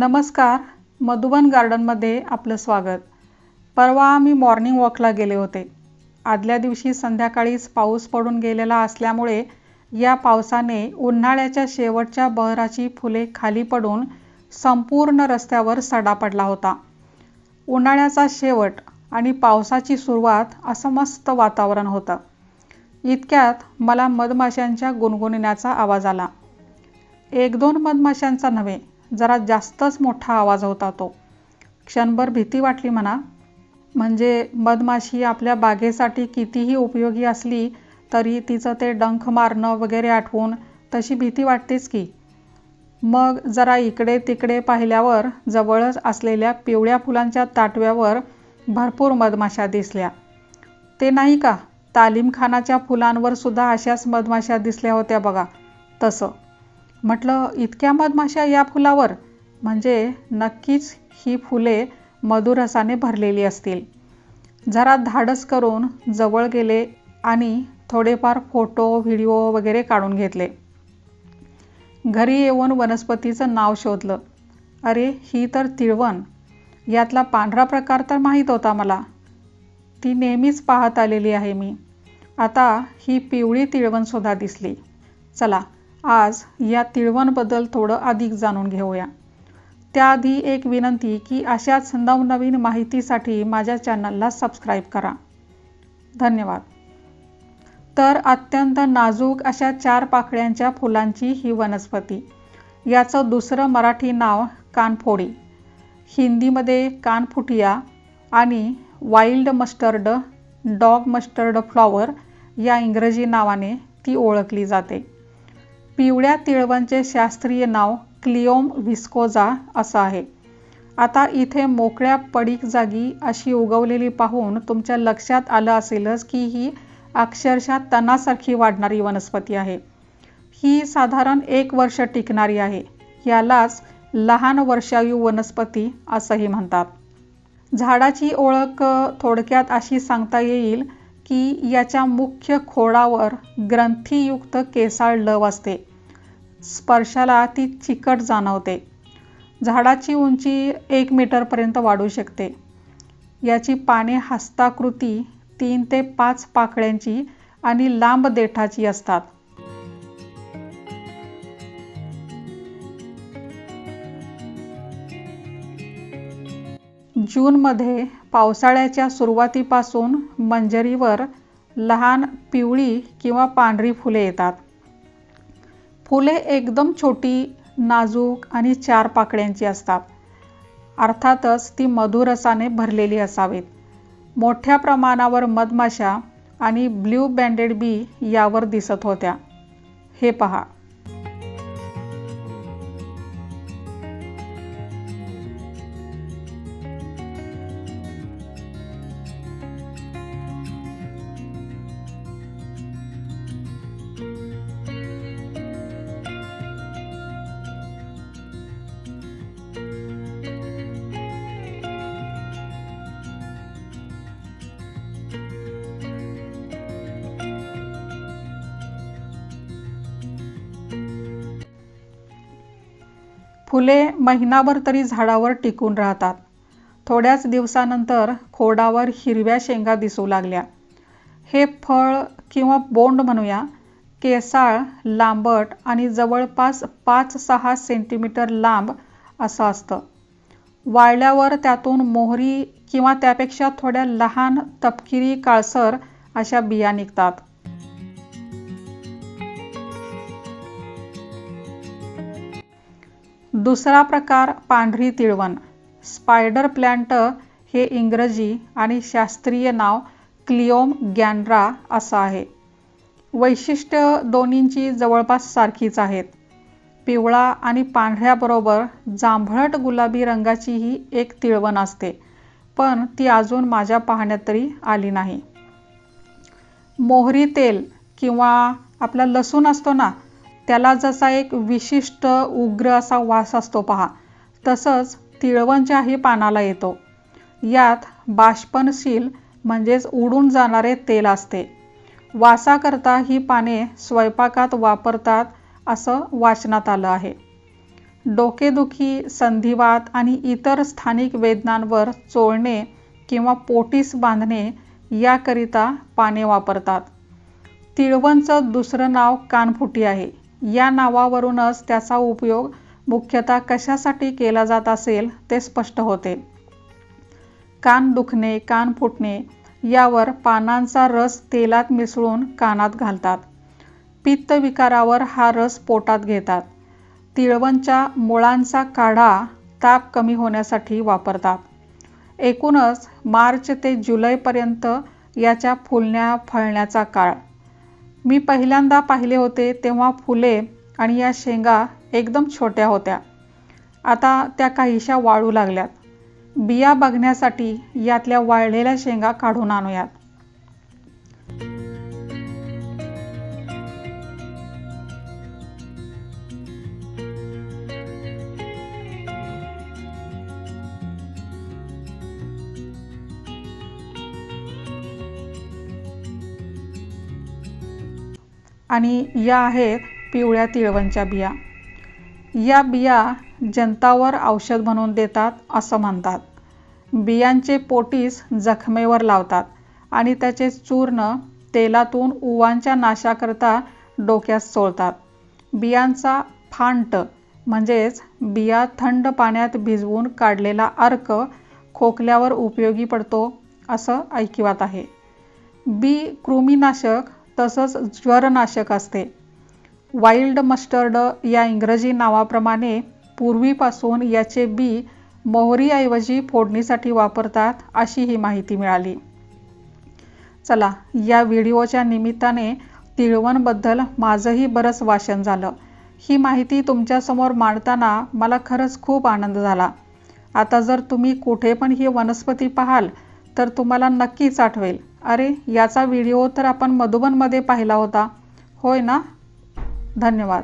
नमस्कार मधुबन गार्डनमध्ये आपलं स्वागत. परवा मी मॉर्निंग वॉकला गेले होते. आदल्या दिवशी संध्याकाळीच पाऊस पडून गेलेला असल्यामुळे या पावसाने उन्हाळ्याच्या शेवटच्या बहराची फुले खाली पडून संपूर्ण रस्त्यावर सडा पडला होता. उन्हाळ्याचा शेवट आणि पावसाची सुरुवात असं मस्त वातावरण होतं. इतक्यात मला मधमाशांच्या गुणगुणण्याचा आवाज आला. एक दोन मधमाशांचा नव्हे जरा जास्तच मोठा आवाज होता तो. क्षणभर भीती वाटली म्हणा. म्हणजे मधमाशी आपल्या बागेसाठी कितीही उपयोगी असली तरी तिचं ते डंख मारणं वगैरे आठवून तशी भीती वाटतेच की. मग जरा इकडे तिकडे पाहिल्यावर जवळच असलेल्या पिवळ्या फुलांच्या ताटव्यावर भरपूर मधमाशा दिसल्या. ते नाही का तालीमखानाच्या फुलांवर सुद्धा अशाच मधमाशा दिसल्या होत्या बघा. तसं. म्हटलं इतक्या मधमाशा या फुलावर? म्हणजे नक्कीच ही फुले मधुरसाने भरलेली असतील. जरा धाडस करून जवळ गेले आणि थोडेफार फोटो व्हिडिओ वगैरे काढून घेतले. घरी येऊन वनस्पतीचं नाव शोधलं. अरे ही तर तिळवण. यातला पांढरा प्रकार तर माहीत होता मला. ती नेहमीच पाहत आलेली आहे मी. आता ही पिवळी तिळवणसुद्धा दिसली. चला आज या तिळवणबद्दल थोडं अधिक जाणून घेऊया. त्याआधी एक विनंती की अशाच नवनवीन माहितीसाठी माझ्या चॅनलला सबस्क्राईब करा. धन्यवाद. तर अत्यंत नाजूक अशा चार पाकळ्यांच्या फुलांची ही वनस्पती. याचं दुसरं मराठी नाव कानफोडी. हिंदीमध्ये कानफुटिया आणि wild mustard dog mustard flower या इंग्रजी नावाने ती ओळखली जाते. पिवळ्या तिळवणचे शास्त्रीय नाव क्लिओम व्हिस्कोजा असं आहे. आता इथे मोकळ्या पडीक जागी अशी उगवलेली पाहून तुमच्या लक्षात आलं असेलच की ही अक्षरशः तणासारखी वाढणारी वनस्पती आहे. ही साधारण एक वर्ष टिकणारी आहे. यालाच लहान वर्षायू वनस्पती असंही म्हणतात. झाडाची ओळख थोडक्यात अशी सांगता येईल की याच्या मुख्य खोडावर ग्रंथीयुक्त केसाळ लव असते. स्पर्शाला ती चिकट जाणवते. झाडाची उंची एक मीटरपर्यंत वाढू शकते. याची पाने हस्ताकृती तीन ते पाच पाकळ्यांची आणि लांब देठाची असतात. जूनमध्ये पावसाळ्याच्या सुरुवातीपासून मंजरीवर लहान पिवळी किंवा पांढरी फुले येतात. फुले एकदम छोटी नाजूक आणि चार पाकळ्यांची असतात. अर्थातच ती मधुरसाने भरलेली असावीत. मोठ्या प्रमाणावर मधमाशा आणि ब्ल्यू बँडेड बी यावर दिसत होत्या. हे पहा. फुले महिनाभर तरी झाडावर टिकून राहतात. थोड्याच दिवसानंतर खोडावर हिरव्या शेंगा दिसू लागल्या. हे फळ किंवा बोंड म्हणूया केसाळ लांबट आणि जवळपास पाच सहा सेंटीमीटर लांब असं असतं. वाळल्यावर त्यातून मोहरी किंवा त्यापेक्षा थोड्या लहान तपकिरी काळसर अशा बिया निघतात. दुसरा प्रकार पांढरी तिळवण. स्पायडर प्लॅन्ट हे इंग्रजी आणि शास्त्रीय नाव क्लिओम गॅनरा असं आहे. वैशिष्ट्य दोन्हींची जवळपास सारखीच आहेत. पिवळा आणि पांढऱ्याबरोबर जांभळट गुलाबी रंगाची ही एक तिळवण असते पण ती अजून माझ्या पाहण्यात तरी आली नाही. मोहरी तेल किंवा आपला लसूण असतो ना त्याला जसा एक विशिष्ट उग्र असा वास असतो पहा तसंच तिळवणच्याही पानाला येतो. यात बाष्पनशील म्हणजेच उडून जाणारे तेल असते. वासाकरता ही पाने स्वयंपाकात वापरतात असं वाचनात आलं आहे. डोकेदुखी संधिवात आणि इतर स्थानिक वेदनांवर चोळणे किंवा पोटीस बांधणे याकरिता पाने वापरतात. तिळवणचं दुसरं नाव कानफुटी आहे. या नावावरूनच त्याचा उपयोग मुख्यतः कशासाठी केला जात असेल ते स्पष्ट होते. कान दुखणे कान फुटणे यावर पानांचा रस तेलात मिसळून कानात घालतात. पित्तविकारावर हा रस पोटात घेतात. तिळवणच्या मुळांचा काढा ताप कमी होण्यासाठी वापरतात. एकूणच मार्च ते जुलैपर्यंत याच्या फुलण्या फळण्याचा काळ मी पहिल्यांदा पाहिले होते तेव्हा फुले आणि या शेंगा एकदम छोट्या होत्या. आता त्या काहीशा वाळू लागल्यात. बिया बघण्यासाठी यातल्या वाळलेल्या शेंगा काढून आणूयात. आणि या आहेत पिवळ्या तिळवणच्या बिया. या बिया जनतावर औषध म्हणून देतात असं म्हणतात. बियांचे पोटीस जखमेवर लावतात आणि त्याचे चूर्ण तेलातून उवांच्या नाशाकरता डोक्यात चोळतात बियांचा फांट म्हणजेच बिया थंड पाण्यात भिजवून काढलेला अर्क खोकल्यावर उपयोगी पडतो असं ऐकिवात आहे. बी. कृमीनाशक तसंच ज्वरनाशक असते. वाईल्ड मस्टर्ड या इंग्रजी नावाप्रमाणे पूर्वीपासून याचे बी मोहरीऐवजी फोडणीसाठी वापरतात अशी ही माहिती मिळाली. चला या व्हिडिओच्या निमित्ताने तिळवणबद्दल माझंही बरंच वाचन झालं. ही माहिती तुमच्यासमोर मांडताना मला खरंच खूप आनंद झाला. आता जर तुम्ही कुठे पण ही वनस्पती पाहाल तर तुम्हाला नक्कीच आठवेल. अरे याचा व्हिडिओ तर आपण मधुबनमध्ये पाहिला होता. होय ना? धन्यवाद.